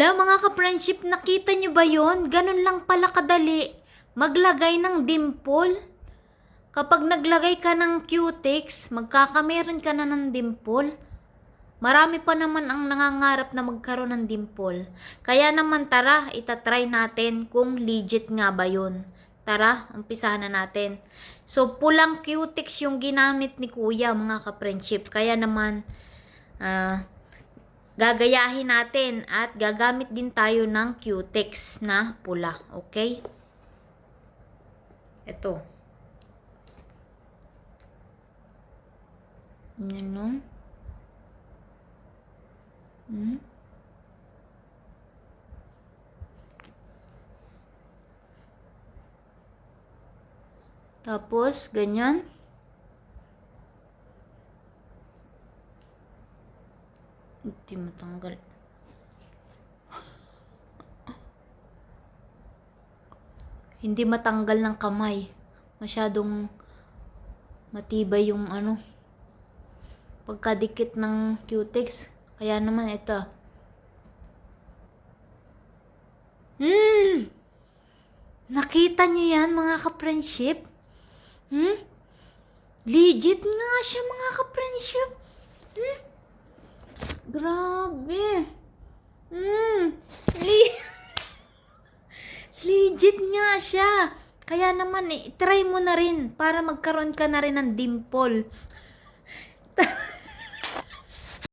ka-friendship, nakita nyo ba yon? Ganun lang pala kadali. Maglagay ng dimple. Kapag naglagay ka ng cutics, magkakameron ka na ng dimple. Marami pa naman ang nangangarap na magkaroon ng dimple. Kaya naman tara, itatry natin kung legit nga ba yun. Tara, umpisahan na natin. So, pulang cutics yung ginamit ni kuya, mga ka-friendship. Kaya naman, ah, gagayahin natin at gagamit din tayo ng cutex na pula. Okay? Ito. Yan no? Hmm? Tapos, ganyan. Hindi matanggal. Hindi matanggal ng kamay. Masyadong matibay yung ano. Pagkadikit ng cutex. Kaya naman ito. Hmm! Nakita niyo yan mga ka-friendship? Hmm? Legit nga siya mga ka-friendship. Grabe. Hmm. Le- Legit nga siya. Kaya naman, eh, try mo na rin para magkaroon ka na rin ng dimple.